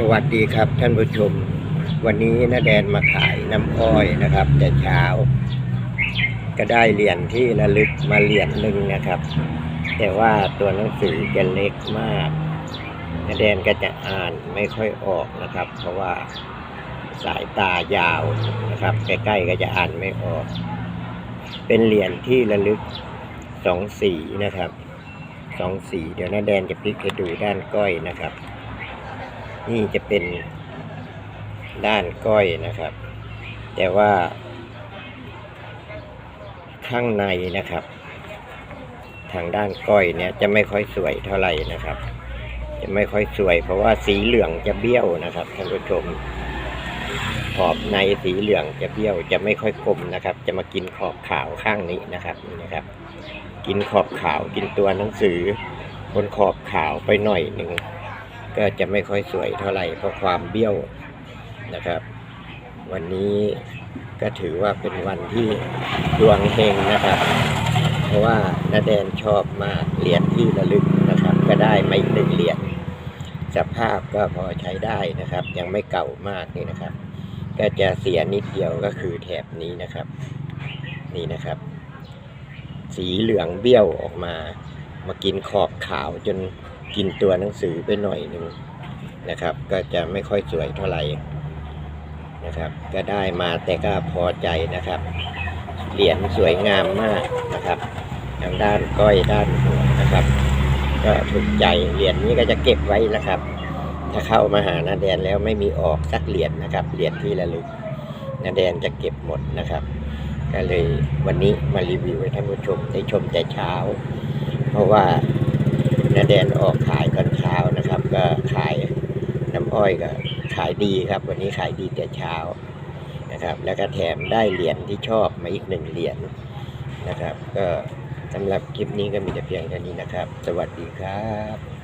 สวัสดีครับท่านผู้ชม วันนี้น้าแดนมาขายน้ำอ้อยนะครับ แต่เช้า ก็ได้เหรียญที่ระลึกมาเหรียญหนึ่งนะครับ แต่ว่าตัวหนังสือจะเล็กมากน้าแดนก็จะอ่านไม่ค่อยออกนะครับ เพราะว่าสายตายาวนะครับ ใกล้ๆก็จะอ่านไม่ออก เป็นเหรียญที่ระลึกสองสีนะครับสองสีเดี๋ยวน้าแดนจะพลิกให้ดูด้านก้อยนะครับ นี่จะเป็นด้านก้อยนะครับ แต่ว่า ข้างในนะครับ ทางด้านก้อยเนี่ยจะไม่ค่อยสวยเท่าไหร่นะครับ จะไม่ค่อยสวย เพราะว่าสีเหลืองจะเบี้ยวนะครับท่านผู้ชม ขอบในสีเหลืองจะเบี้ยวจะไม่ค่อยคมนะครับ จะมากินขอบขาวข้างนี้นะครับนี่นะครับ กินขอบขาวกินตัวหนังสือบนขอบขาวไปหน่อยหนึ่ง ก็จะไม่ค่อยสวยเท่าไหร่เพราะความเบี้ยวนะครับ วันนี้ก็ถือว่าเป็นวันที่ดวงเฮงนะครับ เพราะว่านาแดนชอบมากเหรียญที่ระลึกนะครับ ก็ได้ไม่หนึ่งเหรียญสภาพก็พอใช้ได้นะครับ ยังไม่เก่ามากนี่นะครับ ก็จะเสียนิดเดียวก็คือแถบนี้นะครับ นี่นะครับ สีเหลืองเบี้ยวออกมา มากินขอบขาวจน กินตัวหนังสือไปหน่อยหนึ่งนะครับ ก็จะไม่ค่อยสวยเท่าไหร่นะครับ ก็ได้มาแต่ก็พอใจนะครับ เหรียญสวยงามมากนะครับทางด้านก้อยด้านหัวนะครับ ก็ถูกใจเหรียญนี้ก็จะเก็บไว้นะครับ ถ้าเข้ามาหานาแดนแล้วไม่มีออกสักเหรียญนะครับเหรียญที่ระลึกนาแดนจะเก็บหมดนะครับ ก็เลยวันนี้มารีวิวให้ท่านผู้ชมได้ชมแต่เช้า เพราะว่า นาแดนออกขายตอนเช้านะครับ ก็ขายน้ำอ้อยก็ขายดีครับ วันนี้ขายดีแต่เช้านะครับ แล้วก็แถมได้เหรียญที่ชอบมาอีกหนึ่งเหรียญนะครับ ก็สำหรับคลิปนี้ก็มีแต่เพียงเท่านี้นะครับ สวัสดีครับ